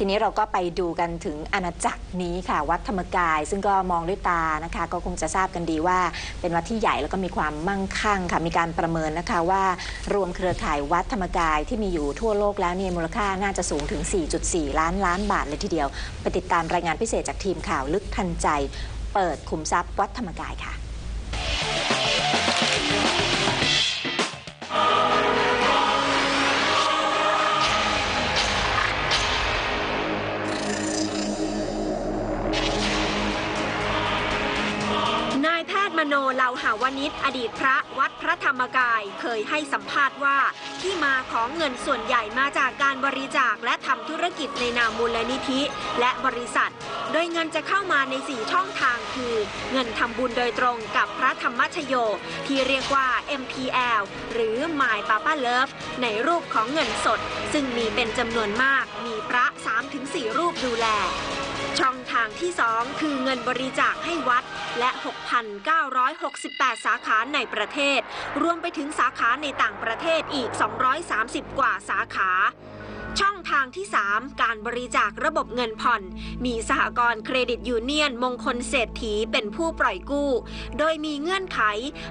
ทีนี้เราก็ไปดูกันถึงอาณาจักรนี้ค่ะ วัดธรรมกาย ซึ่งก็มองด้วยตานะคะ ก็คงจะทราบกันดีว่า เป็นวัดที่ใหญ่แล้วก็มีความมั่งคั่งค่ะ มีการประเมินนะคะว่ารวมเครือข่ายวัดธรรมกายที่มีอยู่ทั่วโลกแล้วเนี่ยมูลค่าน่าจะสูงถึง 4.4 ล้านล้านบาทเลยทีเดียว ไปติดตามรายงานพิเศษจากทีมข่าวลึกทันใจ เปิดขุมทรัพย์วัดธรรมกายค่ะ โนเลาหาวนิชอดีตพระวัดพระธรรมกาย เคยให้สัมภาษณ์ว่า ที่มาของเงินส่วนใหญ่มาจากการบริจาคและทำธุรกิจในนามมูลนิธิ และบริษัท โดยเงินจะเข้ามาใน4ช่องทางคือ เงินทำบุญโดยตรงกับพระธรรมชโย ที่เรียกว่า MPL หรือ My Papa Love ในรูปของเงินสด ซึ่งมีเป็นจำนวนมากมีพระ 3-4 รูปดูแล ช่องทางที่ 2 คือเงินบริจาคให้วัดและ 6,968 สาขาในประเทศ รวมไปถึงสาขาในต่างประเทศอีก 230 กว่าสาขาช่องทางที่ 3 การบริจาคระบบเงินผ่อน มีสหกรณ์เครดิตยูเนียน มงคลเศรษฐีเป็นผู้ปล่อยกู้ โดยมีเงื่อนไข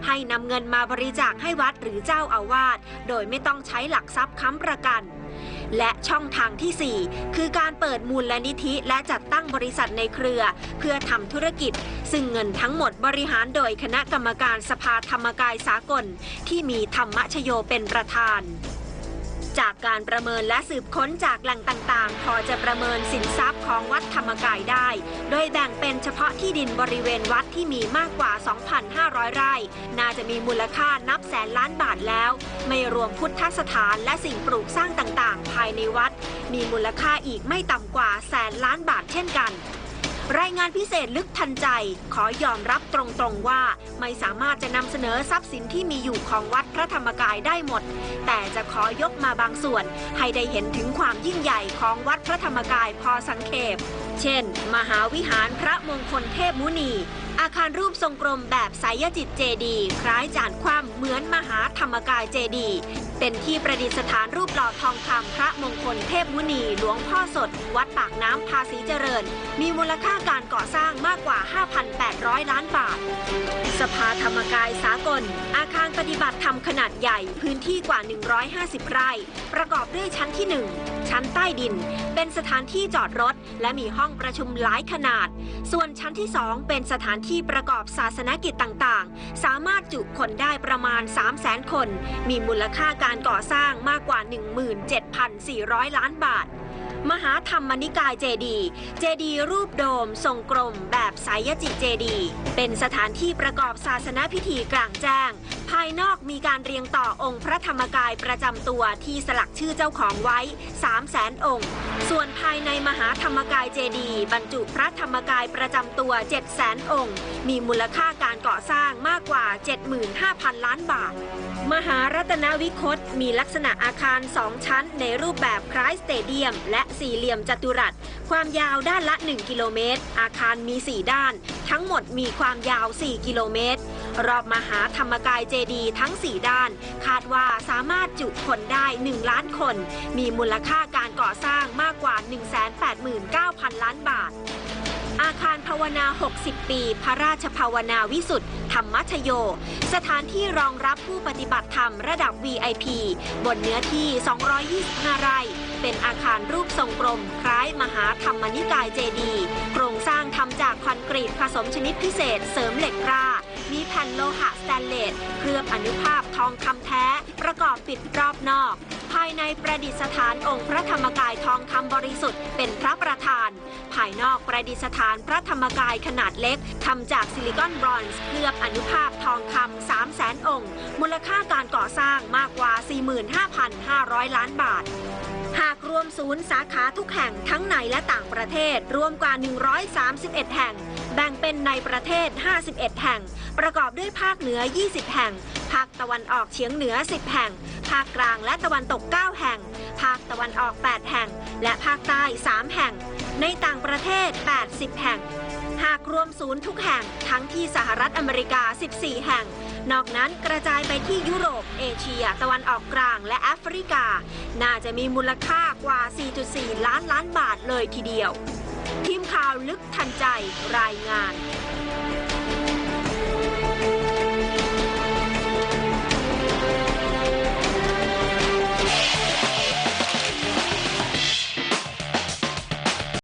ให้นำเงินมาบริจาคให้วัดหรือเจ้าอาวาส โดยไม่ต้องใช้หลักทรัพย์ค้ำประกัน และช่องทางทีสี่ 4 คือการเปิดมูลนิธิและจัดตั้งบริษัทในเครือ เพื่อทำธุรกิจ ซึ่งเงินทั้งหมดบริหารโดยคณะกรรมการสภาธรรมกายสากล ที่มีธรรมชโยเป็นประธาน จากการประเมินและสืบค้นจากแหล่งต่างๆ พอจะประเมินสินทรัพย์ของวัดธรรมกายได้ โดยแบ่งเป็นเฉพาะที่ดินบริเวณวัดที่มีมากกว่า 2,500 ไร่ น่าจะมีมูลค่านับแสนล้านบาทแล้ว ไม่รวมพุทธสถานและสิ่งปลูกสร้างต่างๆ ภายในวัด มีมูลค่าอีกไม่ต่ำกว่าแสนล้านบาทเช่นกัน รายงานพิเศษลึกทันใจ ขอยอมรับตรงๆว่า ไม่สามารถจะนำเสนอทรัพย์สินที่มีอยู่ของวัดพระธรรมกายได้หมด แต่จะขอยกมาบางส่วน ให้ได้เห็นถึงความยิ่งใหญ่ของวัดพระธรรมกายพอสังเขปเช่น มหาวิหารพระมงคลเทพมุนี อาคารรูปทรงกลมแบบสายจิตเจดีคล้ายจานคว่ำเหมือนมหาธรรมกายเจดี เป็นที่ประดิษฐานรูปหล่อทองคำพระมงคลเทพมุนีหลวงพ่อสด วัดปากน้ำภาษีเจริญ มีมูลค่าการก่อสร้างมากกว่า 5,800 ล้านบาท สภาธรรมกายสากล อาคารปฏิบัติธรรมขนาดใหญ่พื้นที่กว่า 150 ไร่ ประกอบด้วยชั้นที่ 1 ชั้นใต้ดิน เป็นสถานที่จอดรถ และมีห้องประชุมหลายขนาด ส่วนชั้นที่ 2 เป็นสถานที่ที่ประกอบศาสนกิจต่างๆ สามารถจุคนได้ประมาณ 300,000 คน มีมูลค่าการก่อสร้างมากกว่า 17,400 ล้านบาท มหาธรรมนิกายเจดี เจดีรูปโดม ทรงกลม แบบสายจิตเจดี เป็นสถานที่ประกอบศาสนพิธีกลางแจ้งายนอกมีการเรียงต่อองค์พระธรรมกายประจำตัวที่สลักชื่อเจ้าของไว้ 3 0 0แสนองค์ ส่วนภายในมหาธรรมกายเจดีบรรจุพระธรรมกายประจำตัว 7 0 0แสนองค์ มีมูลค่าการก่อสร้างมากกว่า 75,000 ล้านบาท มหารัตนวิคตมีลักษณะอาคาร 2 ชั้นในรูปแบบคล้ายสเตเดียม และสี่เหลี่ยมจัตุรัส ความยาวด้านละ 1 กิโลเมตร อาคารมี 4 ด้าน ทั้งหมดมีความยาว 4 กิโลเมตร รอบมหาธรรมกายเจดีทั้ง 4 ด้าน คาดว่าสามารถจุคนได้ 1 ล้านคน มีมูลค่าการก่อสร้างมากกว่า 189,000 ล้านบาท อาคารภาวนา 60 ปี พระราชภาวนาวิสุทธ์ธรรมชโย สถานที่รองรับผู้ปฏิบัติธรรมระดับ VIP บนเนื้อที่ 225 ไร่ เป็นอาคารรูปทรงกลม คล้ายมหาธรรมนิกายเจดี โครงสร้างทำจากคอนกรีตผสมชนิดพิเศษเสริมเหล็กกล้า มีแผ่นโลหะสแตนเลสเคลือบอนุภาพทองคำแท้ ประกอบปิดรอบนอก ภายในประดิษฐานองค์พระธรรมกายทองคำบริสุทธิ์เป็นพระประธาน ภายนอกประดิษฐานพระธรรมกายขนาดเล็กทำจากซิลิคอนบรอนซ์เคลือบอนุภาพทองคำ3 0 0แสนองค์ มูลค่าการก่อสร้างมากกว่า 45,500 ล้านบาทหากรวมศูนย์สาขาทุกแห่งทั้งในและต่างประเทศ รวมกว่า 131 แห่ง แบ่งเป็นในประเทศ 51 แห่ง ประกอบด้วยภาคเหนือ 20 แห่ง ภาคตะวันออกเฉียงเหนือ 10 แห่ง ภาคกลางและตะวันตก 9 แห่ง ภาคตะวันออก 8 แห่ง และภาคใต้ 3 แห่ง ในต่างประเทศ 80 แห่ง หากรวมศูนย์ทุกแห่ง ทั้งที่สหรัฐอเมริกา 14 แห่ง นอกนั้นกระจายไปที่ยุโรป เอเชีย ตะวันออกกลาง และแอฟริกา น่าจะมีมูลค่ากว่า 4.4 ล้านล้านบาทเลยทีเดียว ข่าวลึกทันใจรายงาน